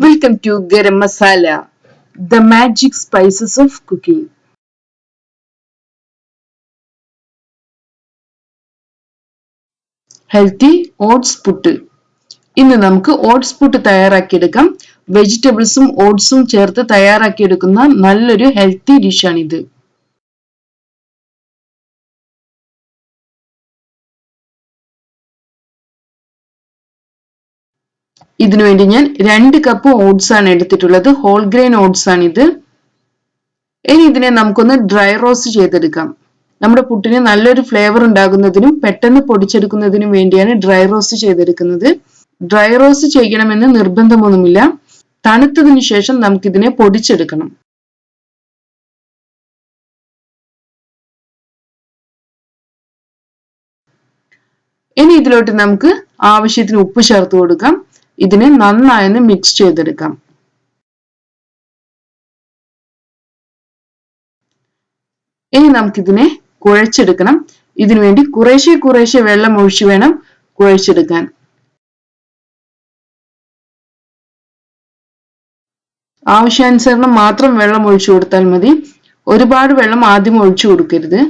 Welcome to Garam Masala the magic spices of cooking healthy oats puttu. ഇന്ന് നമുക്ക് oats puttu തയ്യാറാക്കിയെടുക്കാം. വെജിറ്റബിൾസും ഓട്സും ചേർത്ത് തയ്യാറാക്കിയെടുക്കുന്ന നല്ലൊരു ഹെൽത്തി ഡിഷാണിത് ഇതിനു വേണ്ടി ഞാൻ രണ്ട് കപ്പ് ഓട്സ് ആണ് എടുത്തിട്ടുള്ളത്. ഹോൾ ഗ്രെയിൻ ഓട്സ് ആണ് ഇത് ഇനി ഇതിനെ നമുക്കൊന്ന് ഡ്രൈ റോസ്റ്റ് ചെയ്തെടുക്കാം. നമ്മുടെ പുട്ടിന് നല്ലൊരു ഫ്ലേവർ ഉണ്ടാകുന്നതിനും പെട്ടെന്ന് പൊടിച്ചെടുക്കുന്നതിനും വേണ്ടിയാണ് ഡ്രൈ റോസ്റ്റ് ചെയ്തെടുക്കുന്നത്. ഡ്രൈ റോസ്റ്റ് ചെയ്യണമെന്ന് നിർബന്ധമൊന്നുമില്ല. തണുത്തതിനു ശേഷം നമുക്കിതിനെ പൊടിച്ചെടുക്കണം. ഇനി ഇതിലോട്ട് നമുക്ക് ആവശ്യത്തിന് ഉപ്പ് ചേർത്ത് കൊടുക്കാം. ഇതിനെ നന്നായൊന്ന് മിക്സ് ചെയ്തെടുക്കാം. ഇനി നമുക്കിതിനെ കുഴച്ചെടുക്കണം. ഇതിനു വേണ്ടി കുറേശ്ശെ കുറേശ്ശെ വെള്ളം ഒഴിച്ചു വേണം കുഴച്ചെടുക്കാൻ. ആവശ്യാനുസരണം മാത്രം വെള്ളം ഒഴിച്ചു കൊടുത്താൽ മതി. ഒരുപാട് വെള്ളം ആദ്യം ഒഴിച്ചു കൊടുക്കരുത്.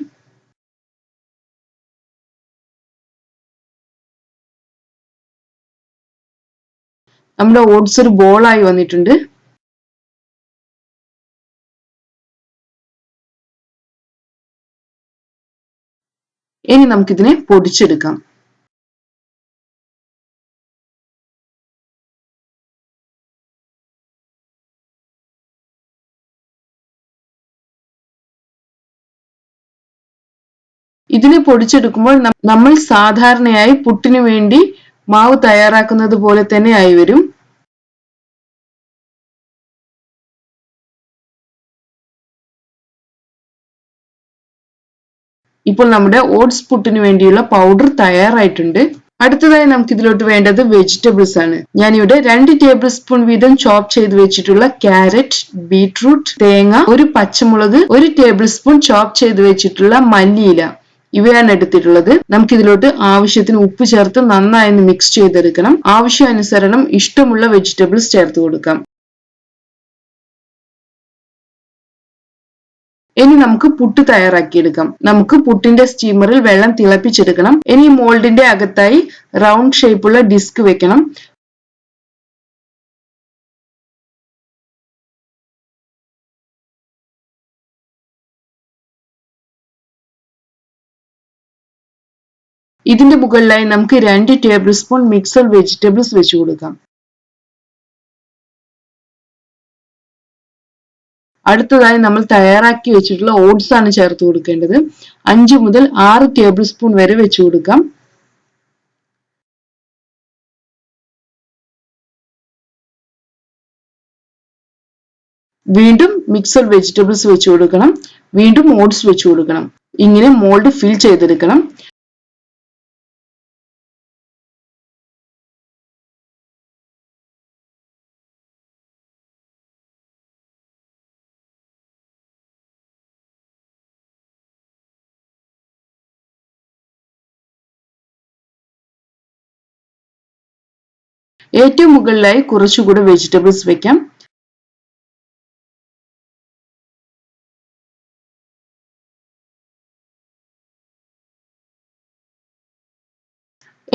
നമ്മുടെ ഓട്സ് ഒരു ബോളായി വന്നിട്ടുണ്ട്. ഇനി നമുക്കിതിനെ പൊടിച്ചെടുക്കാം. ഇതിനെ പൊടിച്ചെടുക്കുമ്പോൾ നമ്മൾ സാധാരണയായി പുട്ടിനു വേണ്ടി മാവ് തയ്യാറാക്കുന്നത് പോലെ തന്നെ ആയി വരും. ഇപ്പോൾ നമ്മുടെ ഓട്സ് പുട്ടിന് വേണ്ടിയുള്ള പൗഡർ തയ്യാറായിട്ടുണ്ട്. അടുത്തതായി നമുക്ക് ഇതിലോട്ട് വേണ്ടത് വെജിറ്റബിൾസ് ആണ്. ഞാനിവിടെ രണ്ട് ടേബിൾ സ്പൂൺ വീതം ചോപ്പ് ചെയ്ത് വെച്ചിട്ടുള്ള ക്യാരറ്റ് ബീട്രൂട്ട് തേങ്ങ ഒരു പച്ചമുളക് ഒരു ടേബിൾ സ്പൂൺ ചോപ്പ് ചെയ്ത് വെച്ചിട്ടുള്ള മല്ലിയില. ഇവയാണ് എടുത്തിട്ടുള്ളത്. നമുക്ക് ഇതിലോട്ട് ആവശ്യത്തിന് ഉപ്പ് ചേർത്ത് നന്നായി ഒന്ന് മിക്സ് ചെയ്തെടുക്കണം. ആവശ്യാനുസരണം ഇഷ്ടമുള്ള വെജിറ്റബിൾസ് ചേർത്ത് കൊടുക്കാം. ഇനി നമുക്ക് പുട്ട് തയ്യാറാക്കിയെടുക്കാം. നമുക്ക് പുട്ടിന്റെ സ്റ്റീമറിൽ വെള്ളം തിളപ്പിച്ചെടുക്കണം. ഇനി മോൾഡിന്റെ അകത്തായി റൗണ്ട് ഷേപ്പുള്ള ഡിസ്ക് വെക്കണം. ഇതിന്റെ മുകളിലായി നമുക്ക് രണ്ട് ടേബിൾ സ്പൂൺ മിക്സഡ് വെജിറ്റബിൾസ് വെച്ച് കൊടുക്കാം. അടുത്തതായി നമ്മൾ തയ്യാറാക്കി വെച്ചിട്ടുള്ള ഓട്സ് ആണ് ചേർത്ത് കൊടുക്കേണ്ടത്. അഞ്ച് മുതൽ ആറ് ടേബിൾ സ്പൂൺ വരെ വെച്ച് കൊടുക്കാം. വീണ്ടും മിക്സഡ് വെജിറ്റബിൾസ് വെച്ച് കൊടുക്കണം. വീണ്ടും ഓട്സ് വെച്ച് കൊടുക്കണം. ഇങ്ങനെ മോൾഡ് ഫിൽ ചെയ്തെടുക്കണം. ഏറ്റവും മുകളിലായി കുറച്ചുകൂടെ വെജിറ്റബിൾസ് വെക്കാം.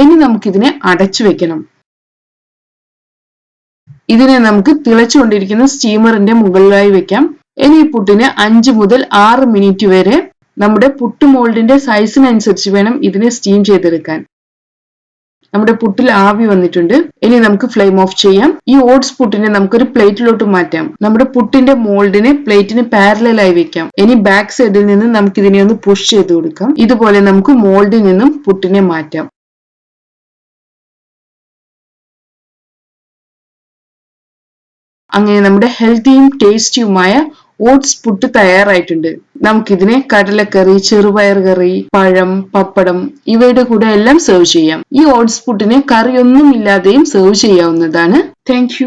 ഇനി നമുക്കിതിനെ അടച്ചു വെക്കണം. ഇതിനെ നമുക്ക് തിളച്ചുകൊണ്ടിരിക്കുന്ന സ്റ്റീമറിന്റെ മുകളിലായി വെക്കാം. ഇനി ഈ പുട്ടിന് അഞ്ച് മുതൽ ആറ് മിനിറ്റ് വരെ നമ്മുടെ പുട്ട് മോൾഡിന്റെ സൈസിനനുസരിച്ച് വേണം ഇതിനെ സ്റ്റീം ചെയ്തെടുക്കാൻ. നമ്മുടെ പുട്ടിൽ ആവി വന്നിട്ടുണ്ട്. ഇനി നമുക്ക് ഫ്ലെയിം ഓഫ് ചെയ്യാം. ഈ ഓട്സ് പുട്ടിനെ നമുക്കൊരു പ്ലേറ്റിലോട്ട് മാറ്റാം. നമ്മുടെ പുട്ടിന്റെ മോൾഡിനെ പ്ലേറ്റിന് പാരലായി വെക്കാം. ഇനി ബാക്ക് സൈഡിൽ നിന്ന് നമുക്ക് ഇതിനെ ഒന്ന് പുഷ് ചെയ്ത് കൊടുക്കാം. ഇതുപോലെ നമുക്ക് മോൾഡിൽ നിന്നും പുട്ടിനെ മാറ്റാം. അങ്ങനെ നമ്മുടെ ഹെൽത്തിയും ടേസ്റ്റിയുമായ ഓട്സ് പുട്ട് തയ്യാറായിട്ടുണ്ട്. നമുക്കിതിനെ കടലക്കറി ചെറുപയർ കറി പഴം പപ്പടം ഇവയുടെ കൂടെ എല്ലാം സെർവ് ചെയ്യാം. ഈ ഓട്സ് പുട്ടിനെ കറിയൊന്നും ഇല്ലാതെയും സെർവ് ചെയ്യാവുന്നതാണ് താങ്ക്